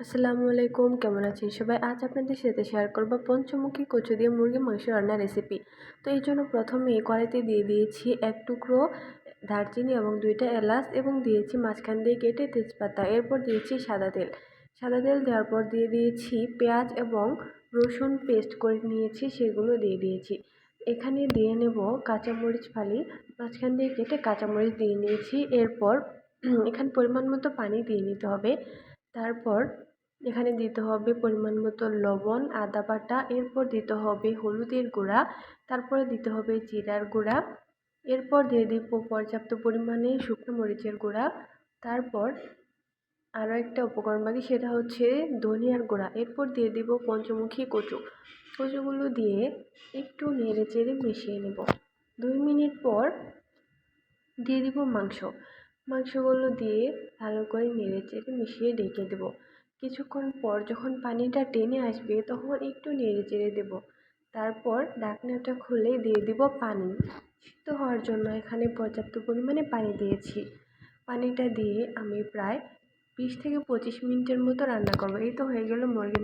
আসসালামু আলাইকুম, কেমন আছেন সবাই? আজ আপনাদের সাথে শেয়ার করব পঞ্চমুখী কচু দিয়ে মুরগি মাংস রান্নার রেসিপি তো এই জন্য প্রথমে কড়াইতে দিয়ে দিয়েছি এক টুকরো দারচিনি এবং দুইটা এলাচ এবং দিয়েছি মাঝখান দিয়ে কেটে তেজপাতা। এরপর দিয়েছি সাদা তেল। সাদা তেল দেওয়ার পর দিয়ে দিয়েছি পেঁয়াজ এবং রসুন পেস্ট করে নিয়েছি, সেগুলো দিয়ে দিয়েছি। এখানে দিয়ে নেব কাঁচামরিচ ফালি। মাঝখান দিয়ে কেটে কাঁচামরিচ দিয়ে নিয়েছি। এরপর এখানে পরিমাণ মতো পানি দিয়ে নিতে হবে। তারপর এখানে দিতে হবে পরিমাণ মতো লবণ, আদা বাটা, এরপর দিতে হবে হলুদের গুঁড়া, তারপরে দিতে হবে জিরার গুঁড়া, এরপর দিয়ে দিব পর্যাপ্ত পরিমাণে শুকনো মরিচের গুঁড়া, তারপর আরও একটা উপকরণ বাকি সেটা হচ্ছে ধনিয়ার গুঁড়া, এরপর দিয়ে দিব পঞ্চমুখী কচু। কচুগুলো দিয়ে একটু নেড়ে চেড়ে মিশিয়ে নেব। দুই মিনিট পর দিয়ে দিব মাংস। মাংসগুলো দিয়ে ভালো করে নেড়ে চেড়ে মিশিয়ে ঢেকে দেবো। কিছুক্ষণ পর যখন পানিটা টেনে আসবে তখন একটু নেড়ে চেড়ে দেবো। তারপর ঢাকনাটা খুলে দিয়ে দিব পানি। সিদ্ধ হওয়ার জন্য এখানে পর্যাপ্ত পরিমাণে পানি দিয়েছি। পানিটা দিয়ে আমি প্রায় বিশ থেকে পঁচিশ মিনিটের মতো রান্না করব। এই তো হয়ে গেল মুরগি